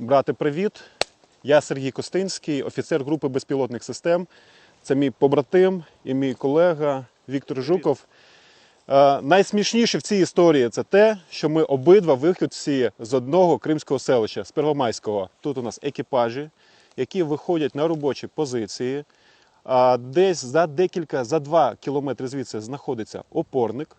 Брате, привіт. Я Сергій Костинський, офіцер групи безпілотних систем. Це мій побратим і мій колега Віктор Жуков. Е, найсмішніше в цій історії це те, що ми обидва виходці з одного кримського селища, з Первомайського. Тут у нас екіпажі, які виходять на робочі позиції. А Десь за декілька, за два кілометри звідси знаходиться опорник.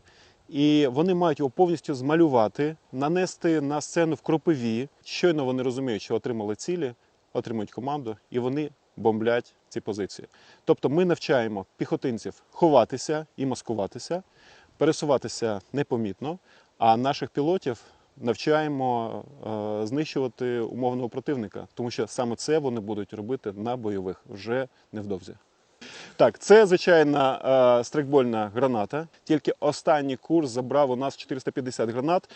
І вони мають його повністю змалювати, нанести на сцену в кропиві. Щойно вони розуміють, що отримали цілі, отримують команду, і вони бомблять ці позиції. Тобто ми навчаємо піхотинців ховатися і маскуватися, пересуватися непомітно, а наших пілотів навчаємо е, знищувати умовного противника, тому що саме це вони будуть робити на бойових вже невдовзі. Так, це звичайна е, стрейкбольна граната. Тільки останній курс забрав у нас 450 гранат.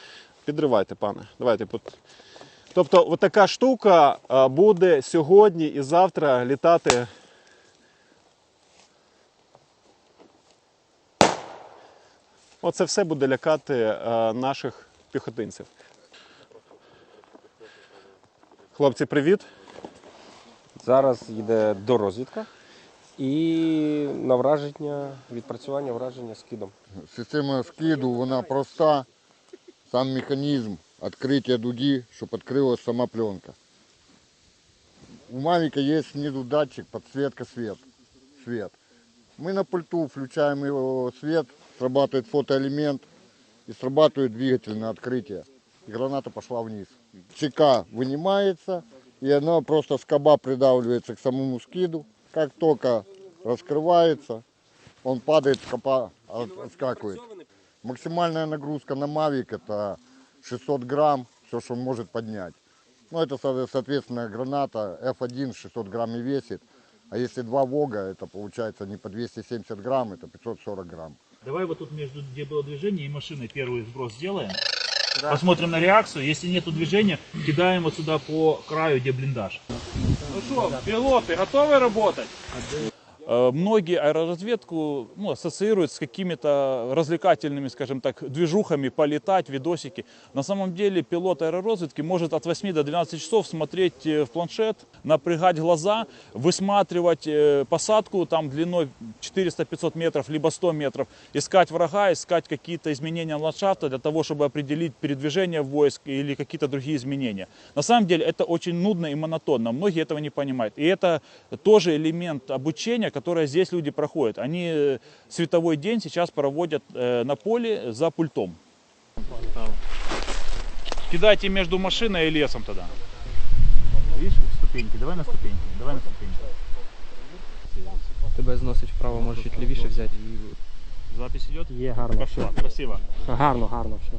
Підривайте, пане. Давайте. Тобто, от така штука е, буде сьогодні і завтра літати. Оце все буде лякати е, наших піхотинців. Хлопці, привіт. Зараз йде дорозвідка і на враження, відпрацювання враження скидом. Система скиду, вона проста. Сам механізм відкриття дуги, щоб відкрилась сама пленка. У Мавика є снизу датчик подсветка свет. свет. Мы на пульту включаем его свет, срабатывает фотоэлемент и срабатывает двигатель на открытие. И граната пошла вниз. ЧК вынимается, и она просто скоба придавливается к самому скиду. Как только раскрывается, он падает, скоба от- отскакивает. Максимальная нагрузка на Mavic это 600 грамм, все, что он может поднять. Ну, это, со- соответственно, граната F1 600 грамм и весит. А если два ВОГа, это получается не по 270 грамм, это 540 грамм. Давай вот тут между, где было движение и машиной первый сброс сделаем. Посмотрим на реакцию. Если нету движения, кидаем вот сюда по краю, где блиндаж. Ну что, пилоты, готовы работать? Э, Многие аэроразведку ну, ассоциируют с какими-то развлекательными, скажем так, движухами, полетать, видосики. На самом деле пилот аэророзведки может от 8 до 12 часов смотреть э, в планшет, напрягать глаза, высматривать э, посадку там длиной 400-500 метров, либо 100 метров, искать врага, искать какие-то изменения ландшафта для того, чтобы определить передвижение войск или какие-то другие изменения. На самом деле это очень нудно и монотонно, многие этого не понимают. И это тоже элемент обучения, которое здесь люди проходят. Они э, световой день сейчас проводят э, на поле за пультом. Кидайте между машиной и лесом тогда. Видишь, ступеньки, давай на ступеньки, давай на ступеньки. Тебе зносить вправо, можеш чуть лівіше взяти. Запись идет? Є гарно. Пошла, красиво. Гарно, гарно все.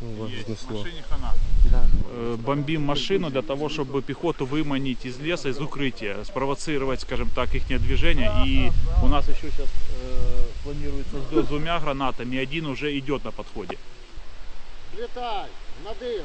Ну, Есть, знесло. машине хана. Э, бомбим машину для того, чтобы пехоту выманить из леса, из укрытия, спровоцировать, скажем так, их движение. И у нас еще сейчас планируется взлет с двумя гранатами, один уже идет на подходе. Летай, надыр.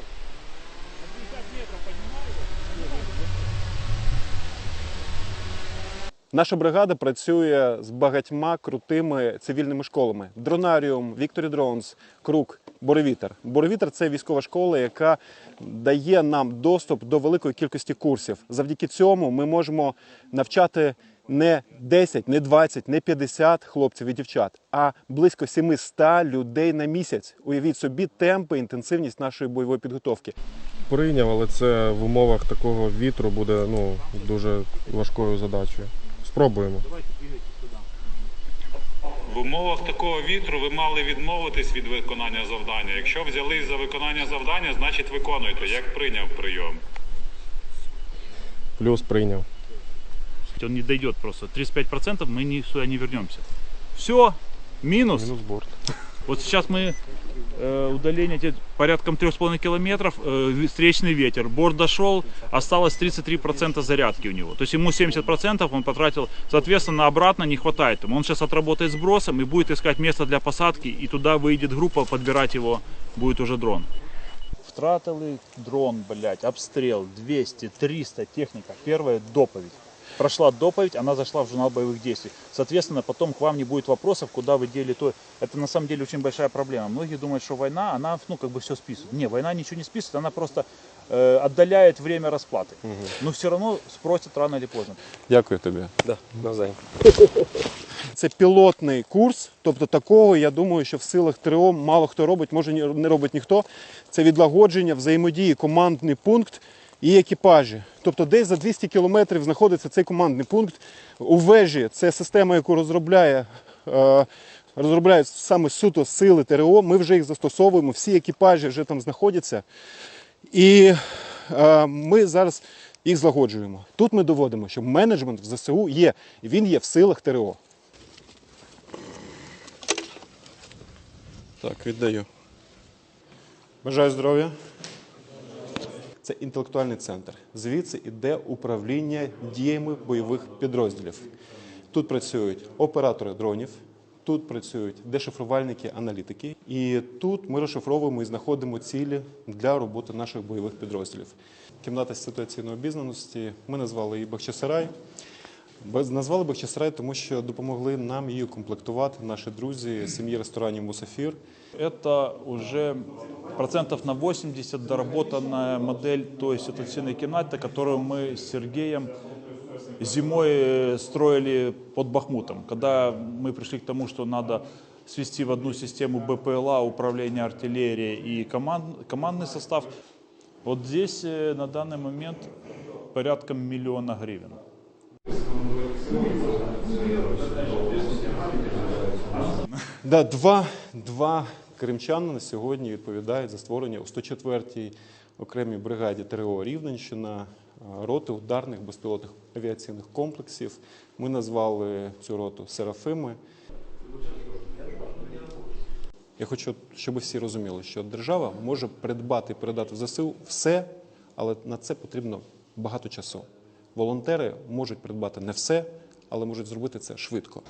Наша бригада працює з багатьма крутими цивільними школами: Дронаріум, Вікторі Дронс, Крук, Боровітер. Боровітер це військова школа, яка дає нам доступ до великої кількості курсів. Завдяки цьому ми можемо навчати не 10, не 20, не 50 хлопців і дівчат, а близько 700 людей на місяць. Уявіть собі темпи, інтенсивність нашої бойової підготовки. прийняв, але це в умовах такого вітру буде ну, дуже важкою задачею. Спробуємо. В умовах такого вітру ви мали відмовитись від виконання завдання. Якщо взялись за виконання завдання, значить виконуйте, як прийняв прийом. Плюс прийняв. Он не дойдет просто. 35% мы не, сюда не вернемся. Все, минус. Мінус борт. Вот сейчас мы э, удаление порядком 3,5 километров, э, встречный ветер. Борт дошел, осталось 33% зарядки у него. То есть ему 70% он потратил, соответственно, обратно не хватает ему. Он сейчас отработает сбросом и будет искать место для посадки, и туда выйдет группа, подбирать его будет уже дрон. Втратили дрон, блядь, обстрел, 200, 300, техника, первая доповедь. прошла доповедь, она зашла в журнал боевых действий. Соответственно, потом к вам не будет вопросов, куда вы дели то. Это на самом деле очень большая проблема. Многие думают, что война, она, ну, как бы все списывает. Не, война ничего не списывает, она просто э, отдаляет время расплаты. Но все равно спросят рано или поздно. Дякую тобі. Да, навзаєм. Це пілотний курс, тобто такого, я думаю, що в силах ТРО мало хто робить, може ні- не робить ніхто. Це відлагодження, взаємодії, командний пункт і екіпажі. Тобто десь за 200 кілометрів знаходиться цей командний пункт. У вежі це система, яку розробляє. е, Розробляють саме суто сили ТРО, ми вже їх застосовуємо, всі екіпажі вже там знаходяться. І е, ми зараз їх злагоджуємо. Тут ми доводимо, що менеджмент в ЗСУ є, і він є в силах ТРО. Так, віддаю. Бажаю здоров'я. Це інтелектуальний центр. Звідси йде управління діями бойових підрозділів. Тут працюють оператори дронів, тут працюють дешифрувальники, аналітики. І тут ми розшифровуємо і знаходимо цілі для роботи наших бойових підрозділів. Кімната ситуаційної обізнаності ми назвали її Бахчисарай. Без- Назвали Бахчисарай, тому що допомогли нам її комплектувати наші друзі з сім'ї ресторанів Мусафір. Это уже процентов на 80 доработанная модель той ситуационной комнаты, которую мы с Сергеем зимой э, строили под Бахмутом. Когда мы пришли к тому, что надо свести в одну систему БПЛА, управление артиллерией и команд- командный состав, вот здесь э, на данный момент порядка миллиона гривен. Да, два, два кримчани на сьогодні відповідають за створення у 104-й окремій бригаді ТРО Рівненщина е, роти ударних безпілотних авіаційних комплексів. Ми назвали цю роту Серафими. Я хочу, щоб всі розуміли, що держава може придбати і передати в ЗСУ все, але на це потрібно багато часу. Волонтери можуть придбати не все, але можуть зробити це швидко.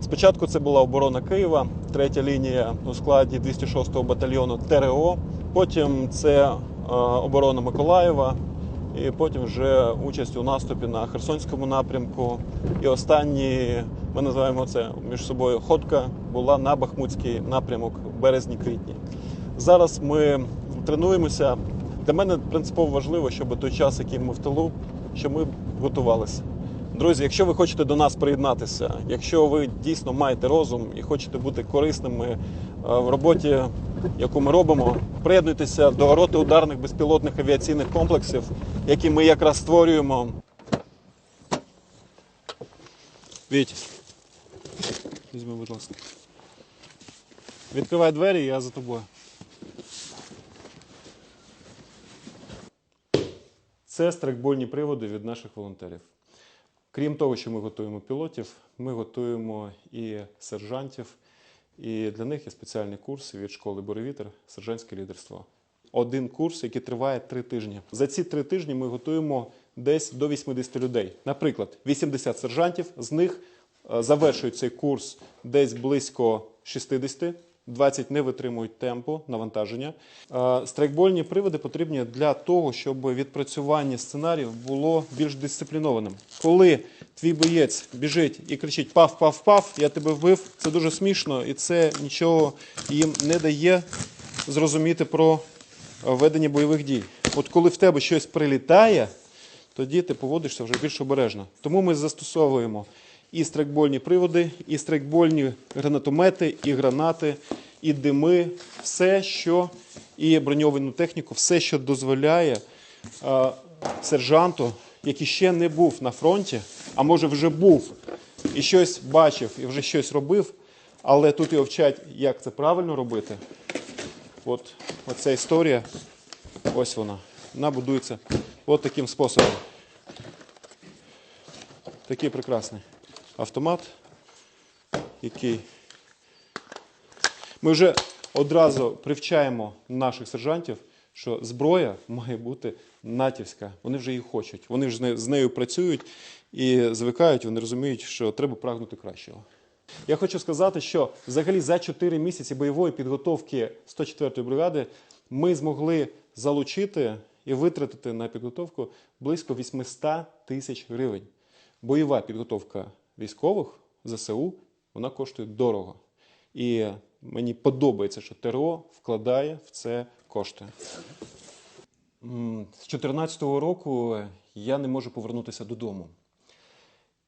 Спочатку це була оборона Києва, третя лінія у складі 206-го батальйону ТРО. Потім це е, оборона Миколаєва, і потім вже участь у наступі на Херсонському напрямку. І останні, ми називаємо це між собою ходка, була на Бахмутський напрямок в березні-квітні. Зараз ми тренуємося. Для мене принципово важливо, щоб той час, який ми в тилу, щоб ми готувалися. Друзі, якщо ви хочете до нас приєднатися, якщо ви дійсно маєте розум і хочете бути корисними е, в роботі, яку ми робимо, приєднуйтеся до роти ударних безпілотних авіаційних комплексів, які ми якраз створюємо. Віть, візьми, будь ласка. Відкривай двері, я за тобою. Це страйкбольні приводи від наших волонтерів. Крім того, що ми готуємо пілотів, ми готуємо і сержантів, і для них є спеціальні курси від школи Боревітер сержантське лідерство. Один курс, який триває три тижні. За ці три тижні ми готуємо десь до 80 людей. Наприклад, 80 сержантів, з них завершують цей курс десь близько 60. 20 не витримують темпу навантаження. Е, Страйкбольні приводи потрібні для того, щоб відпрацювання сценаріїв було більш дисциплінованим. Коли твій боєць біжить і кричить пав, пав, пав, я тебе вбив, це дуже смішно, і це нічого їм не дає зрозуміти про е, ведення бойових дій. От коли в тебе щось прилітає, тоді ти поводишся вже більш обережно. Тому ми застосовуємо і страйкбольні приводи, і страйкбольні гранатомети, і гранати, і дими, все, що і броньовану техніку, все, що дозволяє е, сержанту, який ще не був на фронті, а може вже був і щось бачив, і вже щось робив, але тут його вчать, як це правильно робити. От оця історія, ось вона. Вона будується от таким способом. Такий прекрасний автомат, який ми вже одразу привчаємо наших сержантів, що зброя має бути натівська. Вони вже її хочуть. Вони вже з нею- працюють і звикають, вони розуміють, що треба прагнути кращого. Я хочу сказати, що взагалі за 4 місяці бойової підготовки 104-ї бригади ми змогли залучити і витратити на підготовку близько 800 тисяч гривень. Бойова підготовка військових ЗСУ вона коштує дорого. І мені подобається, що ТРО вкладає в це кошти. З 2014 року я не можу повернутися додому.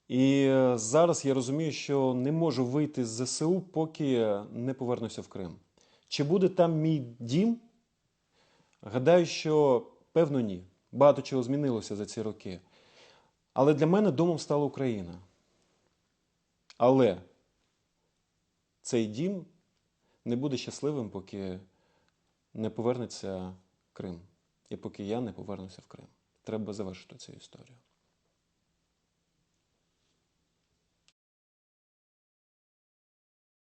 І е, зараз я розумію, що не можу вийти з ЗСУ, поки не повернуся в Крим. Чи буде там мій дім? Гадаю, що певно ні. Багато чого змінилося за ці роки. Але для мене домом стала Україна. Але цей дім не буде щасливим, поки не повернеться Крим. І поки я не повернуся в Крим. Треба завершити цю історію.